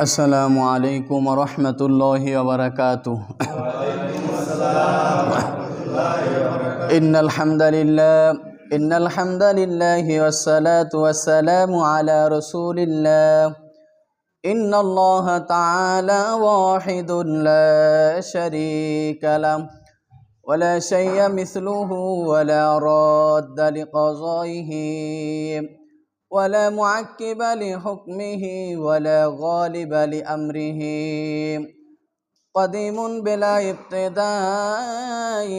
السلام عليكم ورحمة الله وبركاته. إن الحمد لله إن الحمد لله والصلاة والسلام على رسول الله. إن الله تعالى واحد لا شريك له ولا شيء مثله ولا راد لقضائه. ولا معقب لحكمه ولا غالب لأمره. قديم بلا ابتداء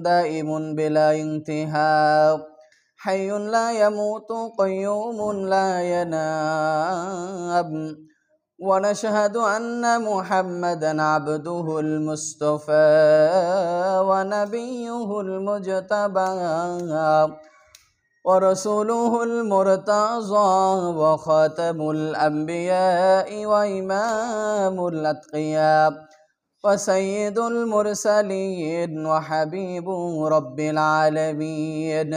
دائم بلا انتهاء. حي لا يموت قيوم لا ينام ونشهد أن محمدا عبده المصطفى ونبيه المجتبى. ورسوله المرتضى وخاتم الأنبياء وإمام الأتقياء وسيد المرسلين وحبيب رب العالمين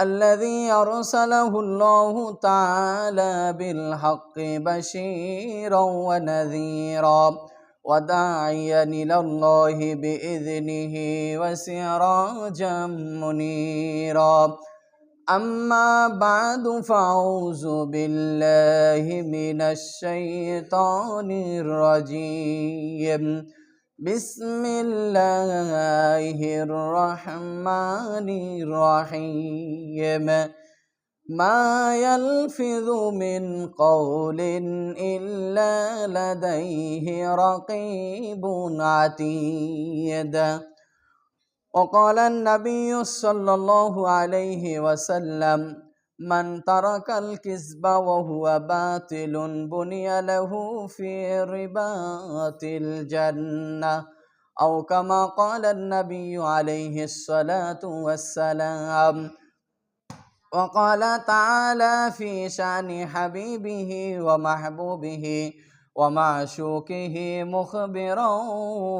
الذي أرسله الله تعالى بالحق بشيرا ونذيرا وداعيا إلى الله بإذنه وسراجا منيرا أما بعد فأعوذ بالله من الشيطان الرجيم. بسم الله الرحمن الرحيم. ما يلفظ من قول إلا لديه رقيب عتيد. وقال النبي صلى الله عليه وسلم من ترك الكذب وهو باطل بني له في رباط الجنة. أو كما قال النبي عليه الصلاة والسلام وقال تعالى في شأن حبيبه ومحبوبه ومعشوقه مخبرا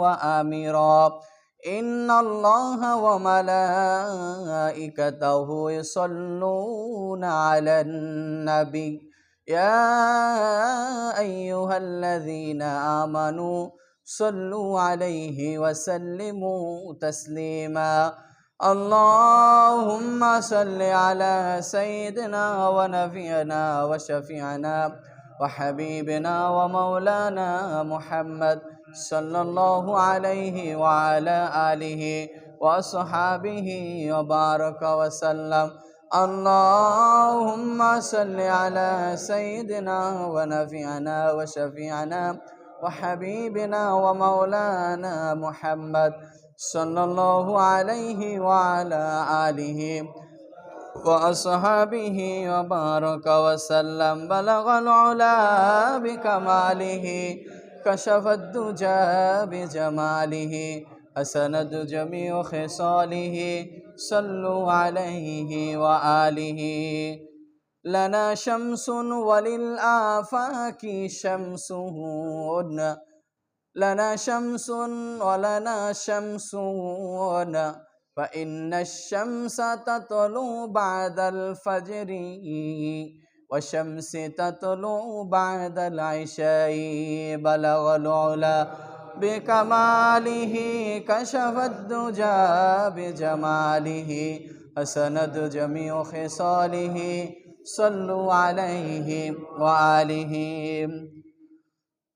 وآمرا. إن الله وملائكته يصلون على النبي. يا أيها الذين آمنوا صلوا عليه وسلموا تسليما. اللهم صل على سيدنا ونبينا وشفيعنا وحبيبنا ومولانا محمد صلى الله عليه وعلى آله وصحابه وبارك وسلم. اللهم صل على سيدنا ونبينا وشفيعنا وحبيبنا ومولانا محمد صلى الله عليه وعلى آله وأصحابه وبارك وسلم. بلغ العلا بكماله كشف الدجى بجماله حسند جميع خصاله صلوا عليه وآله. لنا شمس وللآفاك شمسه لنا شمس ولنا شمس فإن الشمس تطلع بعد الفجر. والشمس تطلع بعد العشاء بلغ العلا بكماله كشف الدجى بجماله حسند جميع خصاله صلوا عليه وآله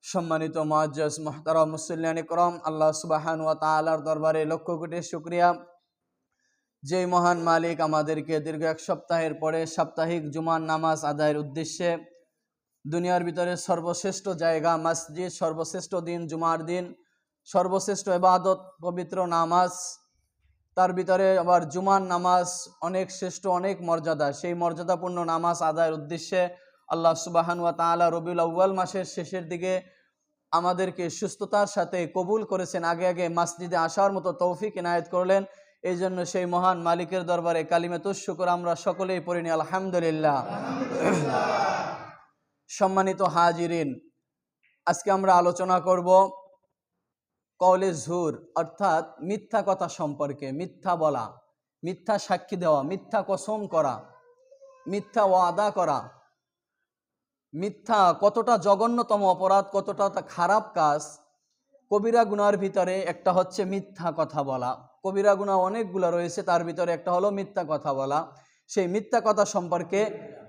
সম্মানিত মুআজ্জাজ মুহতারাম মুসল্লিয়ান ইকরাম আল্লাহ সুবাহান ওয়া তাআলার দরবারে লক্ষ কোটি শুকরিয়া যেই মহান মালিক আমাদেরকে দীর্ঘ এক সপ্তাহের পরে সাপ্তাহিক জুমার নামাজ আদায়ের উদ্দেশ্যে দুনিয়ার ভিতরে সর্বশ্রেষ্ঠ জায়গা, মসজিদ, সর্বশ্রেষ্ঠ দিন, জুমার দিন, সর্বশ্রেষ্ঠ এবাদত পবিত্র নামাজ, তার ভিতরে আবার জুমার নামাজ অনেক শ্রেষ্ঠ, অনেক মর্যাদা। সেই মর্যাদাপূর্ণ নামাজ আদায়ের উদ্দেশ্যে আল্লাহ সুবাহান ওয়া তাআলা রবিউল আউ্য়াল মাসের শেষের দিকে আমাদেরকে সুস্থতার সাথে কবুল করেছেন। আগে আগে মসজিদে আসার মতো তৌফিক এনায়েত করলেন। এই জন্য সেই মহান মালিকের দরবারে কালিমে তুশুকর আমরা সকলেই পড়িনি আলহামদুলিল্লাহ। সম্মানিত হাজিরিন, আজকে আমরা আলোচনা করব কওলে ঝুর, অর্থাৎ মিথ্যা কথা সম্পর্কে, মিথ্যা বলা, মিথ্যা সাক্ষী দেওয়া, মিথ্যা কসম করা, মিথ্যা ওয়াদা করা। মিথ্যা কতটা জঘন্যতম অপরাধ, কতটা খারাপ কাজ, কবিরা গুনার ভিতরে একটা হচ্ছে মিথ্যা কথা বলা। কবিরা গুণা অনেকগুলো রয়েছে, তার ভিতরে একটা হলো মিথ্যা কথা বলা। সেই মিথ্যা কথা সম্পর্কে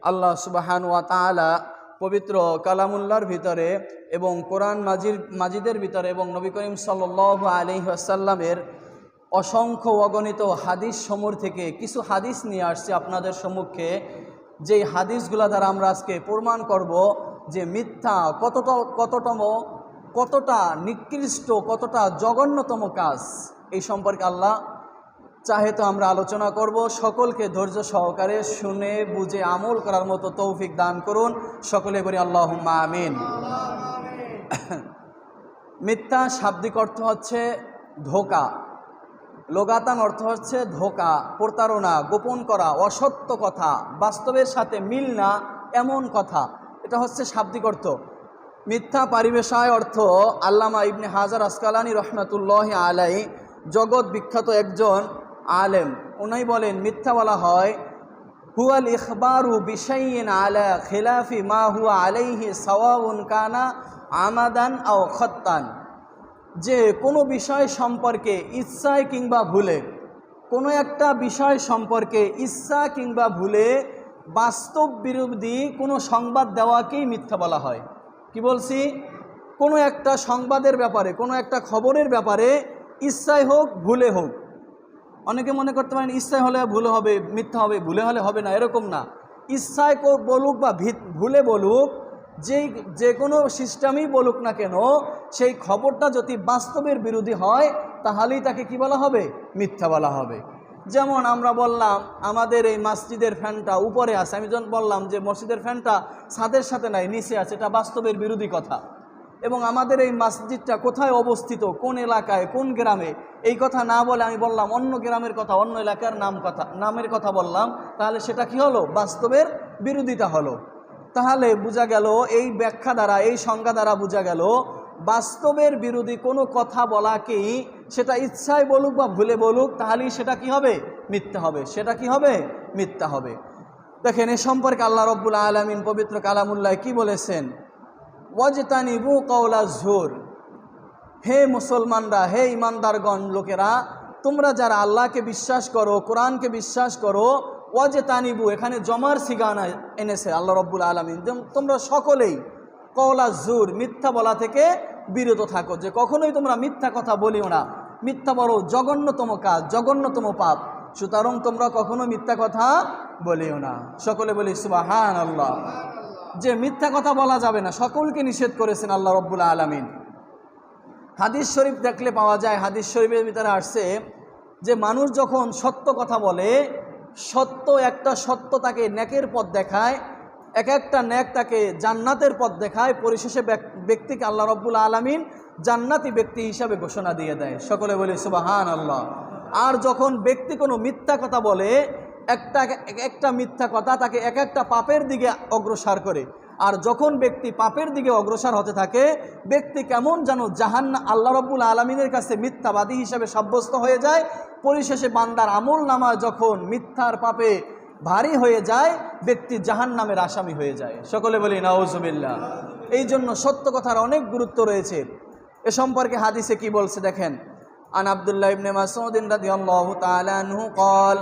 আল্লাহ সুবাহান ওয়া তাআলা পবিত্র কালামুল্লার ভিতরে এবং কোরআন মাজির মাজিদের ভিতরে এবং নবী করিম সাল্লাহ আলিহাসাল্লামের অসংখ্য অগণিত হাদিস সমূহ থেকে কিছু হাদিস নিয়ে আসছে আপনাদের সম্মুখে। যেই হাদিসগুলো দ্বারা আমরা আজকে প্রমাণ করব যে মিথ্যা কতটা, কততম, কতটা নিকৃষ্ট, কতটা জঘন্যতম কাজ। এই সম্পর্কে আল্লাহ চাহে তো আমরা আলোচনা করব। সকলকে ধৈর্য সহকারে শুনে, বুঝে, আমল করার মতো তৌফিক দান করুন। সকলে বলি আল্লাহ আমিন। মিথ্যা শাব্দিক অর্থ হচ্ছে ধোকা। লোগাতান অর্থ হচ্ছে ধোকা, প্রতারণা, গোপন করা, অসত্য কথা, বাস্তবের সাথে মিল না, এমন কথা। এটা হচ্ছে শাব্দিক অর্থ। মিথ্যা পারিবেশায় অর্থ আল্লামা ইবনে হাজার আসকালানি রহমতুল্লাহ আলাই জগৎ বিখ্যাত একজন আলেম। উনি বলেন, মিথ্যা বলা হয়, হুয়াল ইখবারু বিশাইন আলা খিলাফি মা হুয়া আলাইহি সাওয়াউন কানা আমাদান আও খত্তান। যে কোনো বিষয় সম্পর্কে ইচ্ছায় কিংবা ভুলে, কোনো একটা বিষয় সম্পর্কে ইচ্ছা কিংবা ভুলে বাস্তব বিরোধী কোনো সংবাদ দেওয়াকেই মিথ্যা বলা হয়। কি বলছি? কোনো একটা সংবাদের ব্যাপারে, কোনো একটা খবরের ব্যাপারে ইচ্ছায় হোক, ভুলে হোক। অনেকে মনে করতে পারেন ইচ্ছায় হলে ভুল হবে, মিথ্যা হবে, ভুলে হলে হবে না, এরকম না। ইচ্ছায় বলুক বা ভুলে বলুক, যেই যে কোনো সিস্টেমই বলুক না কেন, সেই খবরটা যদি বাস্তবের বিরোধী হয়, তাহলেই তাকে কি বলা হবে? মিথ্যা বলা হবে। যেমন আমরা বললাম, আমাদের এই মসজিদের ফ্যানটা উপরে আছে। আমি যখন বললাম যে মসজিদের ফ্যানটা ছাদের সাথে নাই, নিচে আছে, এটা বাস্তবের বিরোধী কথা। এবং আমাদের এই মসজিদটা কোথায় অবস্থিত? কোন এলাকায়? কোন গ্রামে? এই কথা না বলে আমি বললাম, অন্য গ্রামের কথা, অন্য এলাকার নাম কথা, নামের কথা বললাম। তাহলে সেটা কি হলো? বাস্তবের বিরোধিতা হলো। তাহলে বোঝা গেল, এই ব্যাখ্যা দ্বারা, এই সংজ্ঞা দ্বারা বোঝা গেল, বাস্তবের বিরোধী কোনো কথা বলাকেই সেটা ইচ্ছায় বলুক বা ভুলে বলুক, তাহলেই সেটা কি হবে? মিথ্যা হবে। সেটা কি হবে? মিথ্যা হবে। দেখেন, এ সম্পর্কে আল্লাহ রব্বুল আলমিন পবিত্র কালামুল্লাহ কি বলেছেন? ওয়াজতানিবু কওলা ঝুর হে মুসলমানরা, হে ইমানদারগণ, লোকেরা, তোমরা যারা আল্লাহকে বিশ্বাস করো, কোরআনকে বিশ্বাস করো ওয়াজে তানিবু এখানে জমার সিগানা এনেছে আল্লাহ রব্বুল আলমিন। তোমরা সকলেই কওলা জুর মিথ্যা বলা থেকে বিরত থাকো। যে কখনোই তোমরা মিথ্যা কথা বলিও না। মিথ্যা বলো, জঘন্যতম কাজ, জঘন্যতম পাপ। সুতরাং তোমরা কখনো মিথ্যা কথা বলিও না। সকলে বলি সুবাহান আল্লাহ যে মিথ্যা কথা বলা যাবে না, সকলকে নিষেধ করেছেন আল্লাহ রব্বুল আলমিন। হাদিস শরীফ দেখলে পাওয়া যায়, হাদিস শরীফের ভিতরে আসছে যে মানুষ যখন সত্য কথা বলে, সত্য একটা সত্য তাকে ন্যাকের পথ দেখায়, এক একটা ন্যাক তাকে জান্নাতের পথ দেখায়, পরিশেষে ব্যক্তিকে আল্লাহ রব্বুল আলমিন জান্নাতি ব্যক্তি হিসাবে ঘোষণা দিয়ে দেয়। সকলে বলে সুবাহান আল্লাহ আর যখন ব্যক্তি কোনো মিথ্যা কথা বলে একটা একটা মিথ্যা কথা তাকে এক একটা পাপের দিকে অগ্রসর করে আর যখন ব্যক্তি পাপের দিকে অগ্রসর হতে থাকে ব্যক্তি কেমন যেন জাহান্না আল্লাহ রব্বুল আলমিনের কাছে মিথ্যাবাদী হিসাবে সাব্যস্ত হয়ে যায় পরিশেষে বান্দার আমল নামা যখন মিথ্যার পাপে ভারী হয়ে যায় ব্যক্তি জাহান নামের আসামি হয়ে যায় সকলে বলি নাউজুবিল্লাহ এই জন্য সত্য কথার অনেক গুরুত্ব রয়েছে এ সম্পর্কে হাদিসে কি বলছে দেখেন আন আব্দুল্লাহ ইবনে মাসউদ রাদিয়াল্লাহু তাআলা আনহু قال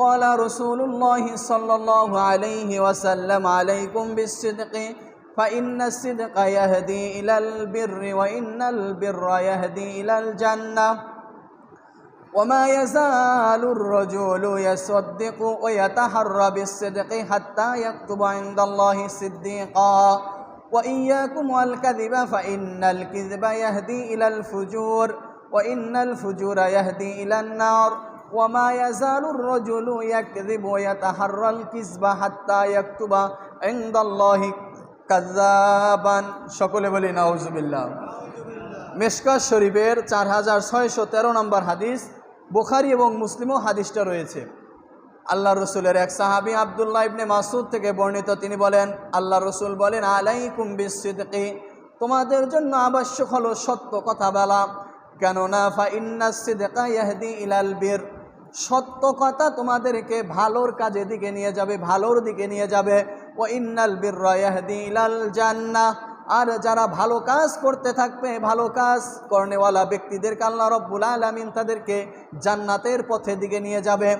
قال رسول الله صلى الله عليه وسلم عليكم بالصدق فإن الصدق يهدي إلى البر وإن البر يهدي إلى الجنة. وما يزال الرجل يصدق ويتحرى بالصدق حتى يكتب عند الله صديقا. وإياكم والكذب فإن الكذب يهدي إلى الفجور وإن الفجور يهدي إلى النار. ওয়ামা ইয়াজালুর রাজুলু ইয়াকযিবু ইয়াতাহাররাল কিসবা হাত্তা ইয়াকতুবা ইনদাল্লাহি কাজ্জাবান সকলে বলি, নাউজুবিল্লাহ। মেশকা শরীফের চার হাজার ছয়শো তেরো নম্বর হাদিস, বোখারি এবং মুসলিমও হাদিসটা রয়েছে। আল্লাহ রসুলের এক সাহাবি আবদুল্লাহ ইবনে মাসুদ থেকে বর্ণিত, তিনি বলেন আল্লাহ রসুল বলেন আলাই কুম্বিস সিদ্দিকি তোমাদের জন্য আবশ্যক হলো সত্য কথা বলা। কেননা, ফা ইন্না সিদ্দিকা ইহদি ইলাল বীর। সত্য কথা তোমাদেরকে ভালোর কাজে দিকে নিয়ে যাবে, ভালোর দিকে নিয়ে যাবে। ও ইন্নাল বিরাহদি ইলাল জান্নাহ। আর যারা ভালো কাজ করতে থাকবে, ভালো কাজ কর্নেওয়ালা ব্যক্তিদেরকে আল্লাহ রব্বুল আলমিন তাদেরকে জান্নাতের পথে দিকে নিয়ে যাবে।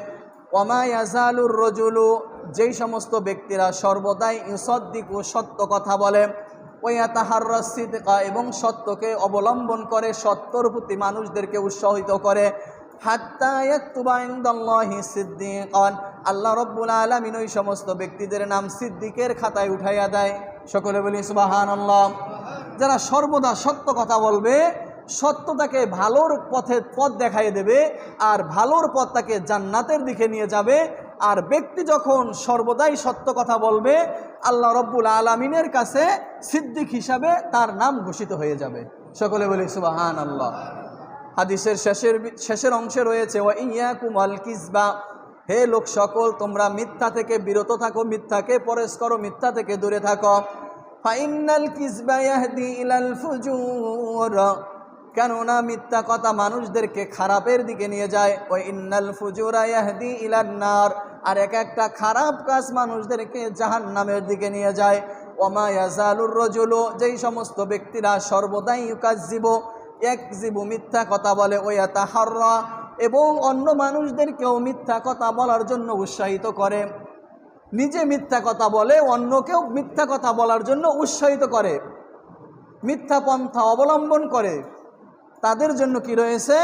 ওমায়াজালুর রজুলু। যেই সমস্ত ব্যক্তিরা সর্বদাই ইসদ্দিকু সত্য কথা বলে, ওয়া তাহার সিদ্কা এবং সত্যকে অবলম্বন করে, সত্যর প্রতি মানুষদেরকে উৎসাহিত করে আল্লাহ রব্বুল আলামিন ওই সমস্ত ব্যক্তিদের নাম সিদ্দিকের খাতায় উঠাইয়া দেয়। সকলে বলি সুবহানাল্লাহ। যারা সর্বদা সত্য কথা বলবে সত্য তাকে ভালোর পথে পথ দেখাই দেবে আর ভালোর পথ তাকে জান্নাতের দিকে নিয়ে যাবে। আর ব্যক্তি যখন সর্বদাই সত্য কথা বলবে, আল্লাহ রব্বুল আলমিনের কাছে সিদ্দিক হিসাবে তার নাম ঘোষিত হয়ে যাবে। সকলে বলি সুবাহান আল্লাহ হাদিসের শেষের শেষের অংশে রয়েছে ও ইয়া কুমাল কিসবা হে লোক সকল, তোমরা মিথ্যা থেকে বিরত থাকো, মিথ্যাকে পরেশ করো, মিথ্যা থেকে দূরে থাকো। ফাইনাল কিসবা ইয়াহদি ইলাল ফুজুর কেননা মিথ্যা কথা মানুষদেরকে খারাপের দিকে নিয়ে যায়। ওই ইন্নাল ফুজুরা ইয়াহদি ইলান্নার আর এক একটা খারাপ কাজ মানুষদেরকে জাহান নামের দিকে নিয়ে যায়। ওমা ইয়াজালুর রজুলু যেই সমস্ত ব্যক্তিরা সর্বদাই ইউকাজ্জিব এক জীবু মিথ্যা কথা বলে ওয়া তাহাররা এবং অন্য মানুষদেরকেও মিথ্যা কথা বলার জন্য উৎসাহিত করে। নিজে মিথ্যা কথা বলে, অন্যকেও মিথ্যা কথা বলার জন্য উৎসাহিত করে। মিথ্যা পন্থা অবলম্বন করে। তাদের জন্য কি রয়েছে?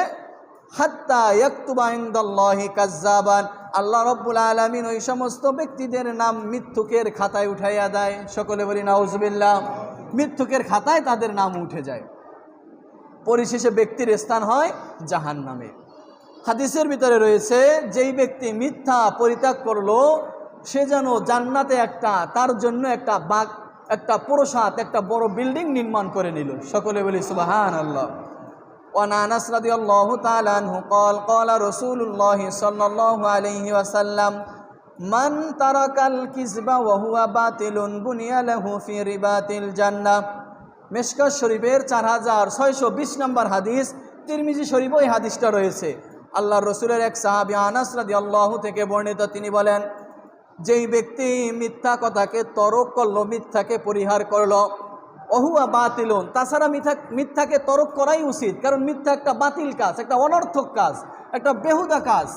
হাত্তা ইয়াকতুবাইন্দাল্লাহি কাজ্জাবান। আল্লাহ রব্বুল আলামিন ওই সমস্ত ব্যক্তিদের নাম মিথ্যুকের খাতায় উঠাইয়া দেয়। সকলে বলি, নাউজুবিল্লাহ। মিথ্যুকের খাতায় তাদের নাম উঠে যায়। পরিশেষে ব্যক্তির স্থান হয় জাহান নামে হাদিসের ভিতরে রয়েছে যেই ব্যক্তি মিথ্যা পরিত্যাগ করলো সে যেন জান্নাতে একটা তার জন্য একটা বাগ একটা প্রসাদ একটা বড় বিল্ডিং নির্মাণ করে নিল সকলে বলি সুবাহান আল্লাহ وعن انس رضي الله تعالى عنه قال قال رسول الله صلى الله عليه وسلم من ترك الكذب وهو باطل بني له في رباط الجنه মেশকাত শরীফের চার হাজার ছয়শো বিশ নম্বর হাদিস, তিরমিজি শরীফ ওই হাদিসটা রয়েছে। আল্লাহ রসুলের এক সাহাবি আনাস রাদি আল্লাহ থেকে বর্ণিত, তিনি বলেন, যেই ব্যক্তি মিথ্যা কথাকে তরক করল, মিথ্যাকে পরিহার করল অহুয়া বাতিলন। তাছাড়া মিথ্যা, মিথ্যাকে তরক করাই উচিত, কারণ মিথ্যা একটা বাতিল কাজ, একটা অনর্থক কাজ, একটা বেহুদা কাজ।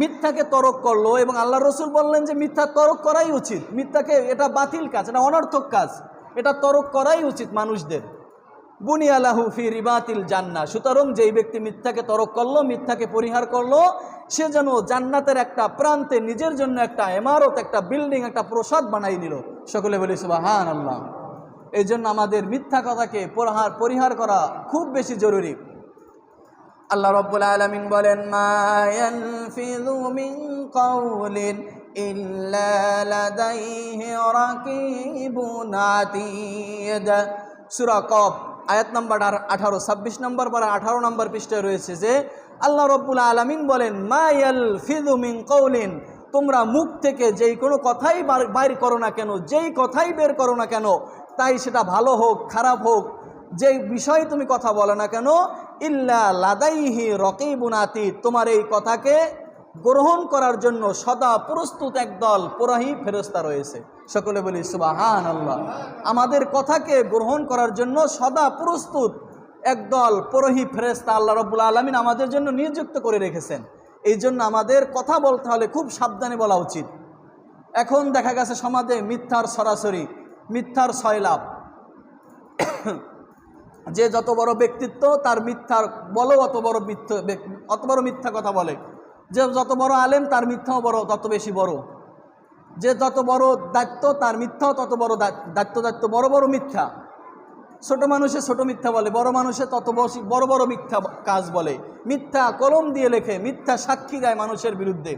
মিথ্যাকে তরক করল এবং আল্লাহ রসুল বললেন যে মিথ্যা তরক করাই উচিত, মিথ্যাকে এটা বাতিল কাজ, এটা অনর্থক কাজ। এটা তরক করাই উচিত মানুষদের। বুনি আলাহু ফি রিবাতিল জান্না সুতরাং যেই ব্যক্তি মিথ্যাকে তরক করল, মিথ্যাকে পরিহার করল, সে যেন জান্নাতের একটা প্রান্তে নিজের জন্য একটা এমারত একটা বিল্ডিং, একটা প্রসাদ বানাই নিল। সকলে বলি সুবাহান আল্লাহ এই জন্য আমাদের মিথ্যা কথাকে পরিহার পরিহার করা খুব বেশি জরুরি। আল্লাহ রব্বুল আলমিন বলেন মায়ানফিযু মিন কাউলিন ইল্লা লাদাইহি রাকিবুন আতীদ সূরা কফ, আয়াত নাম্বার আঠারো, ছাব্বিশ নম্বর পর আঠারো নম্বর পৃষ্ঠায় রয়েছে যে, আল্লাহ রব্বুল আলমিন বলেন মায়াল মিন কৌলিন তোমরা মুখ থেকে যেই কোনো কথাই বাইর করো না কেন, যেই কথাই বের করো না কেন, তাই সেটা ভালো হোক, খারাপ হোক যে বিষয়ে তুমি কথা বলো না কেন, ইল্লা লাদাইহি রকিবুনাতি তোমার এই কথাকে গ্রহণ করার জন্য সদা প্রস্তুত একদল পুরাহি ফেরস্তা রয়েছে। সকলে বলি সুবাহান আল্লাহ আমাদের কথাকে গ্রহণ করার জন্য সদা প্রস্তুত একদল পুরোহি ফেরেস্তা আল্লাহ রব্বুল আলমিন আমাদের জন্য নিযুক্ত করে রেখেছেন। এই জন্য আমাদের কথা বলতে হলে খুব সাবধানে বলা উচিত। এখন দেখা গেছে সমাজে মিথ্যার সরাসরি, মিথ্যার ছয়লাভ যে যত বড় ব্যক্তিত্ব, তার মিথ্যার বলো অত বড় মিথ্য অত বড় মিথ্যা কথা বলে। যে যত বড় আলেম, তার মিথ্যাও বড়, তত বেশি বড়। যে যত বড় দায়িত্ব, তার মিথ্যাও তত বড় দায়- দায়িত্ব দায়িত্ব, বড় বড় মিথ্যা। ছোট মানুষে ছোট মিথ্যা বলে, বড় মানুষে তত বেশি বড় বড় মিথ্যা কাজ বলে। মিথ্যা কলম দিয়ে লেখে, মিথ্যা সাক্ষী দেয় মানুষের বিরুদ্ধে।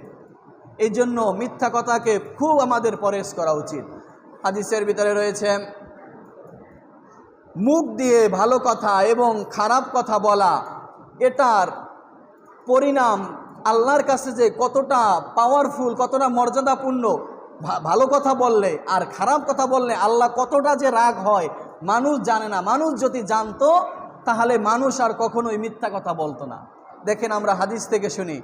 এই জন্য মিথ্যা কথাকে খুব আমাদের পরেশ করা উচিত। হাদিসের ভিতরে রয়েছে, মুখ দিয়ে ভালো কথা এবং খারাপ কথা বলা, এটার পরিণাম আল্লাহর কাছে যে কতটা পাওয়ারফুল কতটা মর্যাদাপূর্ণ ভা- ভালো কথা বললে আর খারাপ কথা বললে আল্লাহ কতটা যে রাগ হয় মানুষ জানে না মানুষ যদি জানতো তাহলে মানুষ আর কখনোই মিথ্যা কথা বলতো না দেখেন আমরা হাদিস থেকে শুনি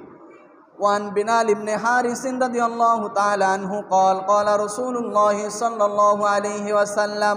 وعن بلال بن حارس رضي الله تعالى عنه قال قال رسول الله صلى الله عليه وسلم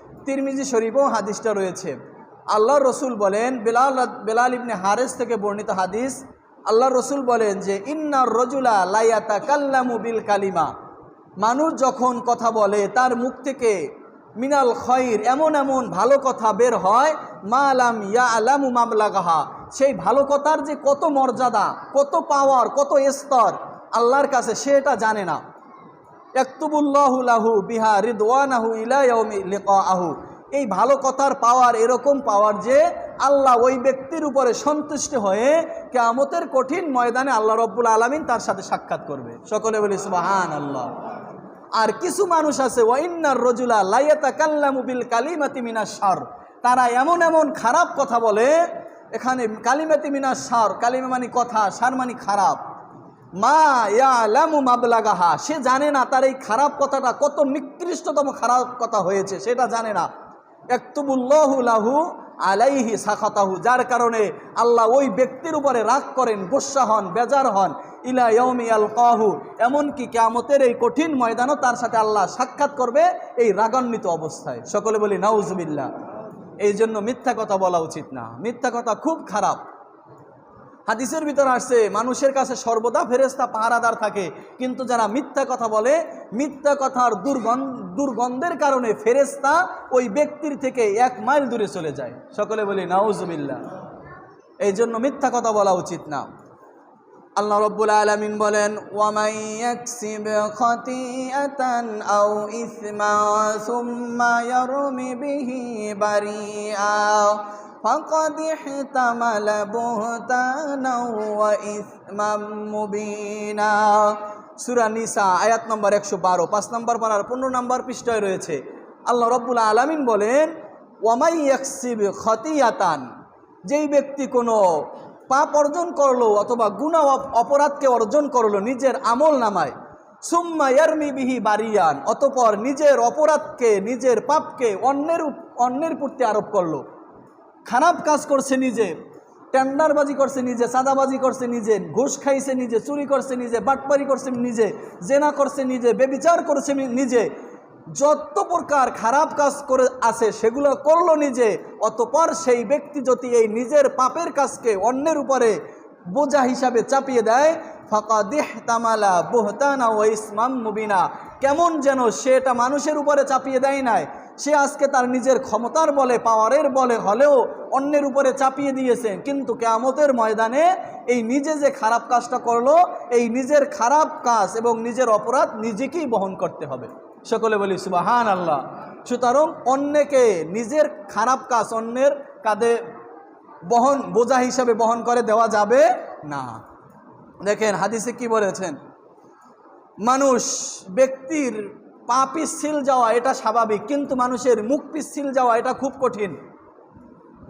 তিরমিজি শরীফও হাদিসটা রয়েছে। আল্লাহ রসুল বলেন, বেলাল বেলাল ইবনে হারেস থেকে বর্ণিত হাদিস, আল্লাহ রসুল বলেন যে ইন্নার রজুলা লাইয়াতা কাল্লামু বিল কালিমা। মানুষ যখন কথা বলে, তার মুখ থেকে মিনাল খয়র এমন এমন ভালো কথা বের হয়, মা আলাম ইয়া আলামু মামলাগাহা সেই ভালো কথার যে কত মর্যাদা, কত পাওয়ার কত স্তর, আল্লাহর কাছে সেটা জানে না। লিকাআহু। এই ভালো কথার পাওয়ার এরকম পাওয়ার যে আল্লাহ ওই ব্যক্তির উপরে সন্তুষ্ট হয়ে কেয়ামতের কঠিন ময়দানে আল্লাহ রব্বুল আলামিন তার সাথে সাক্ষাৎ করবে। সকলে বলি সুবাহান আল্লাহ আর কিছু মানুষ আছে ওয়াইন্নার রজুলা লাইয়াতা কাল্লামু বিল কালিমাতি মিনা শার। তারা এমন এমন খারাপ কথা বলে, এখানে কালিমাতি মিনাশ শার, কালিমা মানে কথা সার মানে খারাপ। মা ইয়ালামু মাবলাগাহা, সে জানে না তার এই খারাপ কথাটা, কত নিকৃষ্টতম খারাপ কথা হয়েছে, সেটা জানে না। একতুবুল্লাহু লাহু আলাইহি সাখাতাহু, যার কারণে আল্লাহ ওই ব্যক্তির উপরে রাগ করেন গোস্সা হন, বেজার হন। ইলা ইয়ৌমি আল কাহু এমনকি কেয়ামতের এই কঠিন ময়দানও তার সাথে আল্লাহ সাক্ষাৎ করবে এই রাগান্বিত অবস্থায়। সকলে বলি, নাউজুবিল্লাহ। এই জন্য মিথ্যা কথা বলা উচিত না। মিথ্যা কথা খুব খারাপ। হাদিসের ভিতর আসছে, মানুষের কাছে সর্বদা ফেরেস্তা পাহারাদার থাকে। কিন্তু যারা মিথ্যা কথা বলে, মিথ্যা কথার দুর্গন্ধ, দুর্গন্ধের কারণে ফেরেস্তা ওই ব্যক্তির থেকে এক মাইল দূরে চলে যায়। সকলে বলি, নাউজুবিল্লাহ। এই জন্য মিথ্যা কথা বলা উচিত না। আল্লাহ রব্বুল আলমিন বলেন ওয়ামাই ইহতামালা বুহতানাও ওয়া ইসমাম মুবিনা সূরা নিসা, আয়াত নম্বর একশো বারো, পাঁচ নম্বর পারার পনেরো নম্বর পৃষ্ঠায় রয়েছে। আল্লাহ রব্বুল আলমিন বলেন, ওয়ামাই ইয়াকসিব খতিয়াতান যেই ব্যক্তি কোনো পাপ অর্জন করল অথবা গুণা অপরাধকে অর্জন করল নিজের আমল নামায়, সুম্মা বিহি বারিয়ান, অতপর নিজের অপরাধকে, নিজের পাপকে অন্যের অন্যের প্রতি আরোপ করল। খারাপ কাজ করছে নিজে, টেন্ডারবাজি করছে নিজে, চাঁদাবাজি করছে নিজে, ঘুষ খাইছে নিজে, চুরি করছে নিজে, বাটপারি করছে নিজে, জেনা করছে নিজে, বেবিচার করছে নিজে। যত প্রকার খারাপ কাজ করে আছে, সেগুলো করল নিজে, অতপর সেই ব্যক্তি যদি এই নিজের পাপের কাজকে অন্যের উপরে বোঝা হিসাবে চাপিয়ে দেয় ফাঁকা দেহ তামালা বোহতানা ও ইসমাম মুবিনা। কেমন যেন সেটা মানুষের উপরে চাপিয়ে দেয় নাই। সে আজকে তার নিজের ক্ষমতার বলে, পাওয়ারের বলে হলেও অন্যের উপরে চাপিয়ে দিয়েছে কিন্তু কেয়ামতের ময়দানে এই নিজে যে খারাপ কাজটা করল, এই নিজের খারাপ কাজ এবং নিজের অপরাধ নিজেকেই বহন করতে হবে। সকলে বলি সুবাহান আল্লাহ সুতরাং অন্যকে নিজের খারাপ কাজ অন্যের কাঁধে বহন, বোঝা হিসাবে বহন করে দেওয়া যাবে না। দেখেন, হাদিসে কি বলেছেন? মানুষ ব্যক্তির পা পিচ্ছিল যাওয়া এটা স্বাভাবিক কিন্তু মানুষের মুখ পিচ্ছিল যাওয়া এটা খুব কঠিন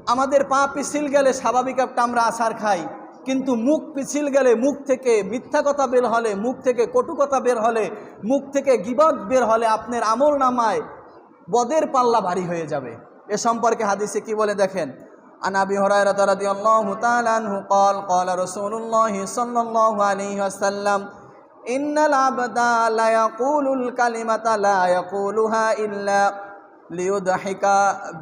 আমাদের পা পিছিল গেলে স্বাভাবিক একটা আমরা আছার খাই কিন্তু মুখ পিছিল গেলে মুখ থেকে মিথ্যা কথা বের হলে মুখ থেকে কটু কথা বের হলে মুখ থেকে গিবত বের হলে আপনার আমল নামায় বদের পাল্লা ভারী হয়ে যাবে এ সম্পর্কে হাদিসে কি বলে দেখেন عن ابي هريره رضي الله تعالى عنه قال قال رسول الله صلى الله عليه وسلم ان العبد لا يقول الكلمه لا يقولها الا ليضحك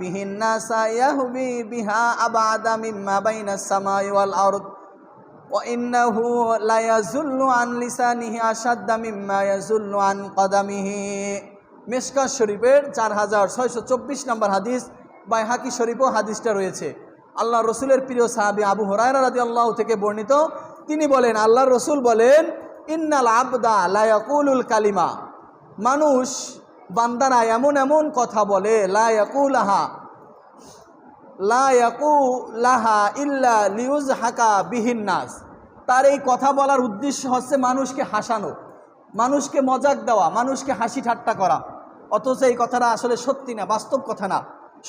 به الناس يهوي بها أبعد مما بين السماء والأرض وإنه لا يزل عن لسانه أشد مما يزل عن قدمه মিশকা শরীফের চার হাজার ছয়শো চব্বিশ নম্বর হাদিস বাই হাকি শরীফও হাদিসটা রয়েছে আল্লাহ রসুলের প্রিয় সাহাবি আবু হরায়রা রাজি আল্লাহ থেকে বর্ণিত তিনি বলেন আল্লাহ রসুল বলেন ইন্নাল আবদা লায়াকুলুল কালিমা। মানুষ বান্দারা এমন এমন কথা বলে লায়াকুলাহা লাহা ইল্লা লিউজ হাকা বিহিন নাস। তার এই কথা বলার উদ্দেশ্য হচ্ছে মানুষকে হাসানো, মানুষকে মজাক দেওয়া, মানুষকে হাসি ঠাট্টা করা। অথচ এই কথাটা আসলে সত্যি না, বাস্তব কথা না।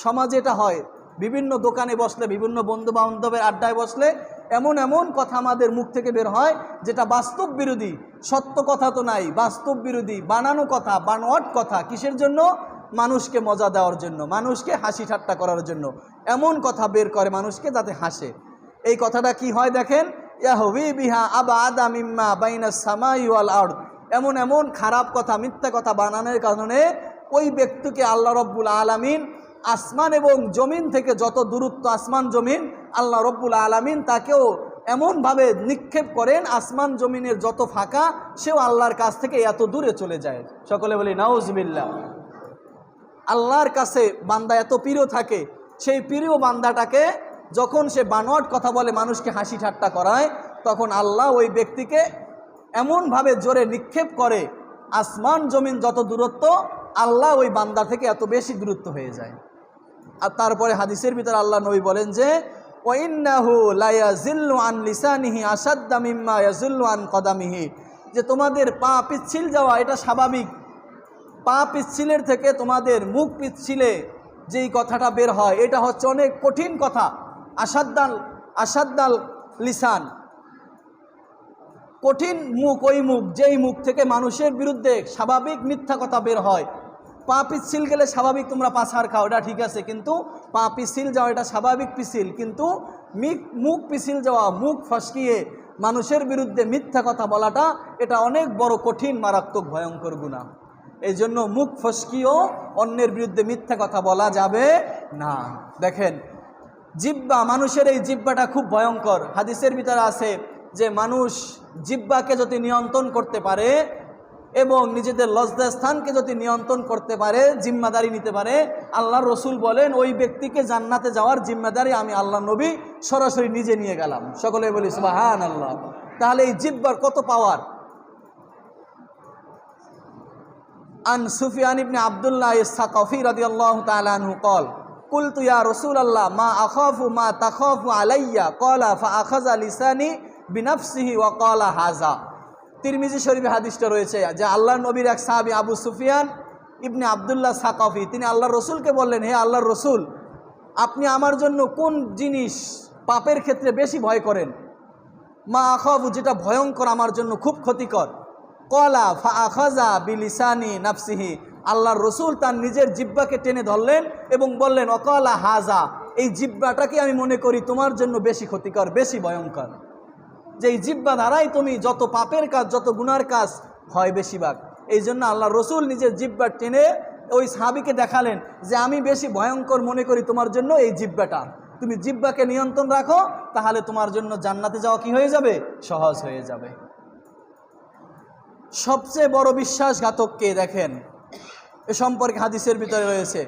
সমাজে এটা হয়। বিভিন্ন দোকানে বসলে, বিভিন্ন বন্ধু বান্ধবের আড্ডায় বসলে এমন এমন কথা আমাদের মুখ থেকে বের হয় যেটা বাস্তব বিরোধী। সত্য কথা তো নাই, বাস্তব বিরোধী, বানানো কথা, বানোয়াট কথা, কিসের জন্য? মানুষকে মজা দেওয়ার জন্য, মানুষকে হাসি ঠাট্টা করার জন্য। এমন কথা বের করে মানুষকে যাতে হাসে। এই কথাটা কি হয় দেখেন? ইয়াহবি বিহা আবা আদা মিম্মা বাইনা সামাই ওয়াল আর্দ। এমন এমন খারাপ কথা, মিথ্যা কথা বানানোর কারণে ওই ব্যক্তিকে আল্লাহ রব্বুল আলামিন আসমান এবং জমিন থেকে যত দূরত্ব আসমান জমিন, আল্লাহ রব্বুল আলামিন তাকেও এমনভাবে নিক্ষেপ করেন, আসমান জমিনের যত ফাঁকা, সেও আল্লাহর কাছ থেকে এত দূরে চলে যায়। সকলে বলি নাউজবিল্লা আল্লাহর কাছে বান্দা এত প্রিয় থাকে, সেই প্রিয় বান্দাটাকে যখন সে বানোয়াট কথা বলে, মানুষকে হাসি ঠাট্টা করায়, তখন আল্লাহ ওই ব্যক্তিকে এমনভাবে জোরে নিক্ষেপ করে, আসমান জমিন যত দূরত্ব, আল্লাহ ওই বান্দা থেকে এত বেশি দূরত্ব হয়ে যায়। আর তারপরে হাদিসের ভিতরে আল্লাহ নবী বলেন যে, ওয়াইন্নাহু লায়াজিল্লু আন লিসানিহি আসাদ্দা মিম্মা ইয়াজিল্লু আন কদামিহি। যে তোমাদের পা পিচ্ছিল যাওয়া, এটা স্বাভাবিক। পা পিচ্ছিলের থেকে তোমাদের মুখ পিচ্ছিলে যেই কথাটা বের হয়, এটা হচ্ছে অনেক কঠিন কথা। আসাদ্দাল আসাদ্দাল লিসান। কঠিন মুখ, ওই মুখ, যেই মুখ থেকে মানুষের বিরুদ্ধে স্বাভাবিক মিথ্যা কথা বের হয় পা পিছিল গেলে স্বাভাবিক তোমরা পাছার খাও, এটা ঠিক আছে, কিন্তু পা পিছিল যাওয়া এটা স্বাভাবিক পিছিল কিন্তু মুখ পিছিল যাওয়া, মুখ ফসকিয়ে মানুষের বিরুদ্ধে মিথ্যা কথা বলাটা, এটা অনেক বড় কঠিন, মারাত্মক, ভয়ঙ্কর গুণা। এই জন্য মুখ ফসকিয়েও অন্যের বিরুদ্ধে মিথ্যা কথা বলা যাবে না। দেখেন, জিব্বা, মানুষের এই জিব্বাটা খুব ভয়ঙ্কর। হাদিসের ভিতরে আছে যে, মানুষ জিব্বাকে যদি নিয়ন্ত্রণ করতে পারে এবং নিজেদের লজ্জা স্থানকে যদি নিয়ন্ত্রণ করতে পারে জিম্মাদারি নিতে পারে আল্লাহ রসুল বলেন ওই ব্যক্তিকে জান্নাতে যাওয়ার জিম্মাদারি আমি আল্লাহ নবী সরাসরি নিজে নিয়ে গেলাম সকলে বলি সুবাহান আল্লাহ তাহলে এই জিব্বার কত পাওয়ার আন সুফিয়ান ইবনে আবদুল্লাহ ইসাকফি রাদিয়াল্লাহু তাআলা আনহু قال قلت يا رسول الله ما اخاف ما تخاف علي قال فاخذ لساني بنفسه وقال هذا তিরমিজি শরীফে হাদিসটা রয়েছে যে আল্লাহ নবীর এক সাহাবী আবু সুফিয়ান ইবনে আবদুল্লাহ সাকাফি, তিনি আল্লাহ রসুলকে বললেন, হে আল্লাহর রসুল, আপনি আমার জন্য কোন জিনিস পাপের ক্ষেত্রে বেশি ভয় করেন? মা আখাবু যেটা ভয়ঙ্কর, আমার জন্য খুব ক্ষতিকর। কলা ফা আখাজা বিলিসানি নাফসিহি। আল্লাহর রসুল তার নিজের জিব্বাকে টেনে ধরলেন এবং বললেন, অকলা হাজা, এই জিব্বাটাকে আমি মনে করি তোমার জন্য বেশি ক্ষতিকর, বেশি ভয়ঙ্কর। যে এই জিব্বা দ্বারাই তুমি যত পাপের কাজ, যত গুনার কাজ হয় বেশিরভাগ। এই জন্য আল্লাহ রসুল নিজের জিব্বা টেনে ওই সাহাবিকে দেখালেন যে আমি বেশি ভয়ঙ্কর মনে করি তোমার জন্য এই জিব্বাটা। তুমি জিব্বাকে নিয়ন্ত্রণ রাখো, তাহলে তোমার জন্য জান্নাতে যাওয়া কি হয়ে যাবে? সহজ হয়ে যাবে। সবচেয়ে বড় বিশ্বাসঘাতককে দেখেন? এ সম্পর্কে হাদিসের ভিতরে রয়েছে।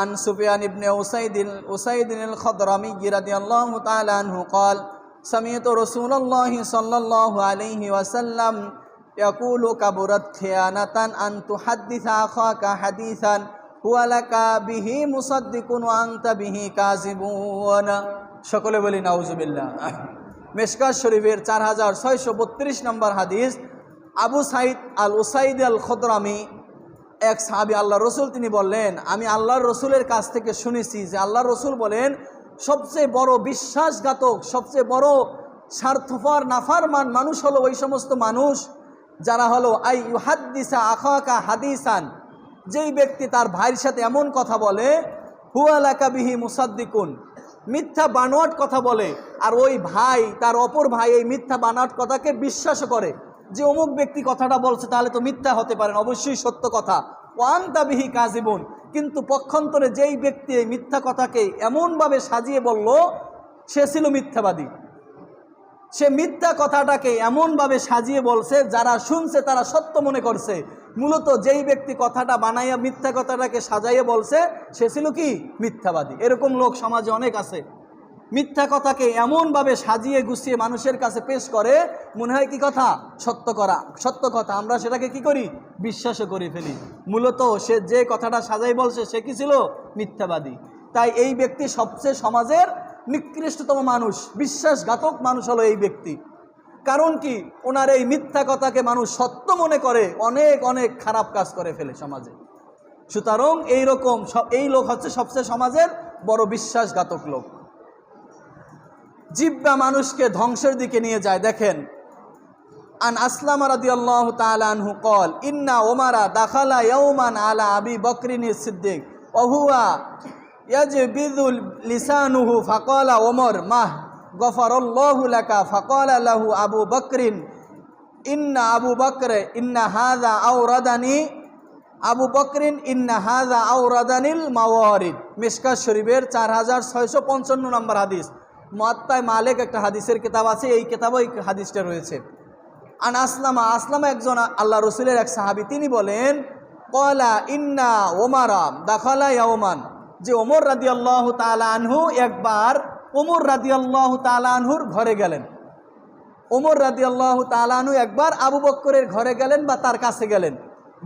আন সুফিয়ান ইবনে ওসাইদিন ওসাইদিন খদরামি গিরাদি আল্লাহ তালু কল سمعت رسول الله صلى الله عليه وسلم يقول كبرت خيانة أن تحدث أخاك حديثا هو لك به مصدق وأنت به كاذبون সকলে বলি নাউজুবিল্লাহ মেশকাত শরীফের চার হাজার ছয়শো বত্রিশ নম্বর হাদিস Abu Said Al Usaid Al Khadrami এক সাহাবি আল্লাহ রসুল তিনি বললেন আমি আল্লাহর রসুলের কাছ থেকে শুনেছি যে আল্লাহ রসুল বলেন সবচেয়ে বড় বিশ্বাসঘাতক, সবচেয়ে বড় স্বার্থপর, নাফারমান মানুষ হলো ওই সমস্ত মানুষ যারা হলো, আই ইউহাদ্দিসা আখাকা হাদিসান যেই ব্যক্তি তার ভাইয়ের সাথে এমন কথা বলে হুয়ালাকা বিহি মুসাদ্দিকুন মিথ্যা বানোয়াট কথা বলে, আর ওই ভাই, তার অপর ভাই এই মিথ্যা বানোয়াট কথাকে বিশ্বাস করে। যে অমুক ব্যক্তি কথাটা বলছে তাহলে তো মিথ্যা হতে পারেন অবশ্যই সত্য কথা। ওয়ান্তা বিহি কাজিবুন কিন্তু পক্ষান্তরে যেই ব্যক্তি এই মিথ্যা কথাকে এমনভাবে সাজিয়ে বলল, সে ছিল মিথ্যাবাদী। সে মিথ্যা কথাটাকে এমনভাবে সাজিয়ে বলছে, যারা শুনছে তারা সত্য মনে করছে। মূলত যেই ব্যক্তি কথাটা বানাইয়া মিথ্যা কথাটাকে সাজাইয়ে বলছে, সে ছিল কি? মিথ্যাবাদী। এরকম লোক সমাজে অনেক আছে। মিথ্যা কথাকে এমনভাবে সাজিয়ে গুছিয়ে মানুষের কাছে পেশ করে, মনে হয় কি কথা? সত্য করা। সত্য কথা। আমরা সেটাকে কি করি? বিশ্বাসও করে ফেলি। মূলত সে যে কথাটা সাজাই বলছে, সে কি ছিল? মিথ্যাবাদী। তাই এই ব্যক্তি সবচেয়ে সমাজের নিকৃষ্টতম মানুষ, বিশ্বাসঘাতক মানুষ হলো এই ব্যক্তি। কারণ কি? ওনার এই মিথ্যা কথাকে মানুষ সত্য মনে করে, অনেক অনেক খারাপ কাজ করে ফেলে সমাজে। সুতরাং এইরকম এই লোক হচ্ছে সবচেয়ে সমাজের বড় বিশ্বাসঘাতক লোক। জিব্বা মানুষকে ধ্বংসের দিকে নিয়ে যায়। দেখেন, আন আসলাম রাদিয়াল্লাহু তাআলা আনহু কল ইন্না ওমারা দাখালা ইয়াউমান আলা আবি বকরিন সিদ্দিক ওহুয়া ইয়াজবিদুল লিসানুহু ফাকালা ওমর মাহ গফারাল্লাহু লাকা ফাকালা লাহু আবু বকরিন, ইন্না আবু বকর, ইন্না হাযা আওরাদানি, আবু বকরিন, ইন্না হাযা আওরাদানিল মাওয়ারিদ। মিশকাত শরীফের চার হাজার ছয়শো পঞ্চান্ন নম্বর হাদিস। মুয়াত্তায় মালেক একটা হাদিসের কিতাব আছে, এই কিতাবও এই হাদিসটা রয়েছে। আন আসলামা আসলামা একজন আল্লাহ রসুলের এক সাহাবি, তিনি বলেন, কলা ইন্না ওমারা দাখালা ইয়াওমান। যে ওমর রাদি আল্লাহ আনহু একবার ওমর রাদি আল্লাহ আনহুর ঘরে গেলেন। ওমর রাদি আল্লাহ আনহু একবার আবু বক্করের ঘরে গেলেন বা তার কাছে গেলেন।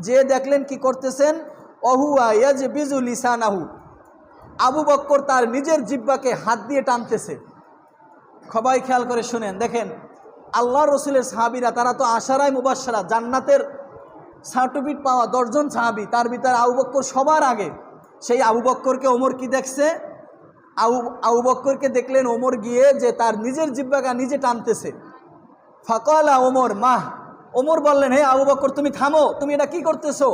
যে দেখলেন কি করতেছেন, অহুয়া ইয়াজ বিজুল ইসানাহু আবু বক্কর তার নিজের জিব্বাকে হাত দিয়ে টানতেছে। সবাই খেয়াল করে শুনেন, দেখেন আল্লাহ রসুলের সাহাবিরা, তারা তো আশারাই মুবাসারা জান্নাতের সার্টিফিকেট পাওয়া দশজন সাহাবি, তার ভিতরে আবু বক্কর সবার আগে। সেই আবু বক্করকে ওমর কি দেখছে? আবু আবু বক্করকে দেখলেন ওমর গিয়ে যে তার নিজের জিব্বাকা নিজে টানতেছে। ফাকলা ওমর, মাহ। ওমর বললেন, হে আবু বক্কর, তুমি থামো, তুমি এটা কি করতেছো?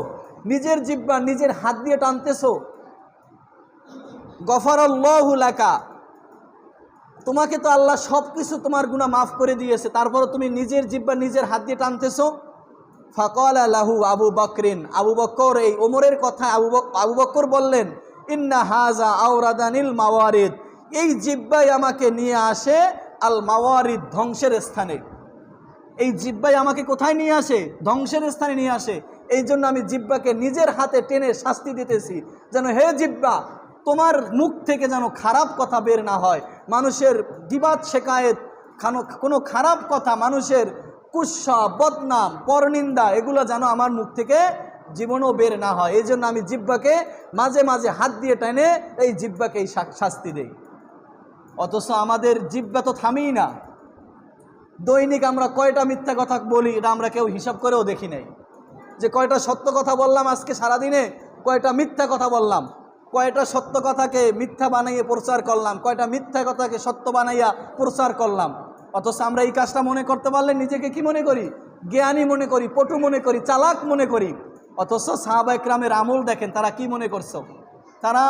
নিজের জিব্বা, নিজের হাত দিয়ে টানতেছো? গফারল্লাহুলাকা তোমাকে তো আল্লাহ সব কিছু তোমার গুণা মাফ করে দিয়েছে। তারপরে তুমি নিজের জিব্বা নিজের হাত দিয়ে টানতেছো। ফাকল আলাহু আবু বকরিন। আবু বক্কর এই ওমরের কথা আবু আবু বক্কর বললেন, ইন্না হাজা আওরাদানিল মাওয়ারিদ। এই জিব্বাই আমাকে নিয়ে আসে আল মাওয়ারিদ ধ্বংসের স্থানে। এই জিব্বাই আমাকে কোথায় নিয়ে আসে? ধ্বংসের স্থানে নিয়ে আসে। এই জন্য আমি জিব্বাকে নিজের হাতে টেনে শাস্তি দিতেছি। যেন হে জিব্বা তোমার মুখ থেকে যেন খারাপ কথা বের না হয়। মানুষের দিবাদ শেখায়েত কোনো খারাপ কথা, মানুষের কুৎসা, বদনাম, পরনিন্দা, এগুলো যেন আমার মুখ থেকে জীবনও বের না হয়। এই জন্য আমি জিব্বাকে মাঝে মাঝে হাত দিয়ে টেনে এই জিব্বাকে এই শাস্তি দেই। অথচ আমাদের জিব্বা তো থামেই না। দৈনিক আমরা কয়টা মিথ্যা কথা বলি, এটা আমরা কেউ হিসাব করেও দেখি নাই। যে কয়টা সত্য কথা বললাম আজকে সারাদিনে, কয়টা মিথ্যা কথা বললাম। কয়টা সত্য কথাকে মিথ্যা বানাইয়ে প্রচার করলাম? কয়টা মিথ্যা কথাকে সত্য বানাইয়া প্রচার করলাম? অথচ আমরা এই কাজটা মনে করতে পারলে নিজেকে কি মনে করি? জ্ঞানী মনে করি, পটু মনে করি, চালাক মনে করি। অথচ সাহাবা একরামের আমল দেখেন, তারা কি মনে করছ? তারা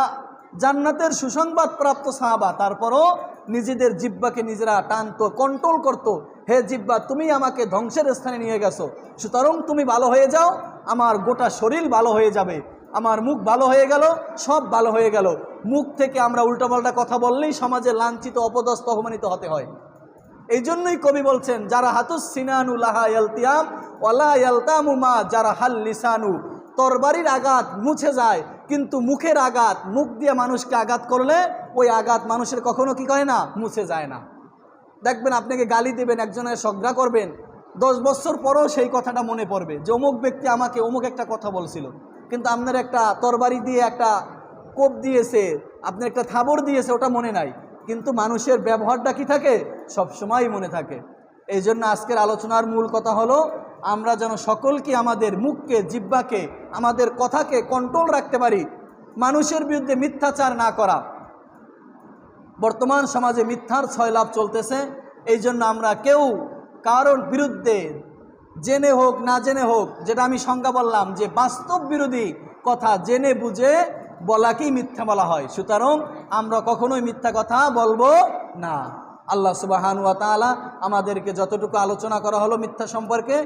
জান্নাতের সুসংবাদ প্রাপ্ত সাহাবা, তারপরও নিজেদের জিব্বাকে নিজেরা টানতো কন্ট্রোল করতো। হে জিব্বা তুমি আমাকে ধ্বংসের স্থানে নিয়ে গেছো। সুতরাং তুমি ভালো হয়ে যাও, আমার গোটা শরীর ভালো হয়ে যাবে। আমার মুখ ভালো হয়ে গেল, সব ভালো হয়ে গেল। মুখ থেকে আমরা উল্টাপাল্টা কথা বললেই সমাজে লাঞ্ছিত, অপদস্থ, অপমানিত হতে হয়। এই জন্যই কবি বলছেন, যারা হাতুস সিনানু লাহা ইয়ালতিয়াম, ওয়ালা ইয়ালতামু মা যারা হাল লিসানু। তরবারির আঘাত মুছে যায়, কিন্তু মুখের আঘাত, মুখ দিয়ে মানুষকে আঘাত করলে ওই আঘাত মানুষের কখনো কি করে না? মুছে যায় না। দেখবেন আপনাকে গালি দেবেন, একজনের সগ্রা করবেন, দশ বছর পরেও সেই কথাটা মনে পড়বে যে অমুক ব্যক্তি আমাকে অমুক একটা কথা বলছিল। কিন্তু আপনার একটা তরবারি দিয়ে একটা কোপ দিয়েছে আপনি একটা থাবর দিয়েছে, ওটা মনে নাই। কিন্তু মানুষের ব্যবহারটা কি থাকে? সব সময় মনে থাকে। এই জন্য আজকের আলোচনার মূল কথা হলো, আমরা যেন সকলকে আমাদের মুখকে জিব্বাকে আমাদের কথাকে কন্ট্রোল রাখতে পারি, মানুষের বিরুদ্ধে মিথ্যাচার না করা। বর্তমান সমাজে মিথ্যার ছয় লাভ চলতেছে। এই জন্য আমরা কেউ কারোর বিরুদ্ধে জেনে হোক, না জেনে হোক, যেটা আমি সংজ্ঞা বললাম যে বাস্তব বিরোধী কথা জেনে বুঝে বলাকেই মিথ্যা বলা হয়। সুতরাং আমরা কখনোই মিথ্যা কথা বলব না। আল্লাহ সুবাহানুয়া তালা আমাদেরকে যতটুকু আলোচনা করা হলো মিথ্যা সম্পর্কে,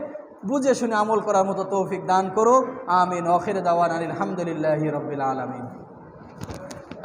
বুঝে শুনে আমল করার মতো তৌফিক দান করো আমিন। অখের দাওয়ান আলহামদুলিল্লাহ রবিল আলমিন।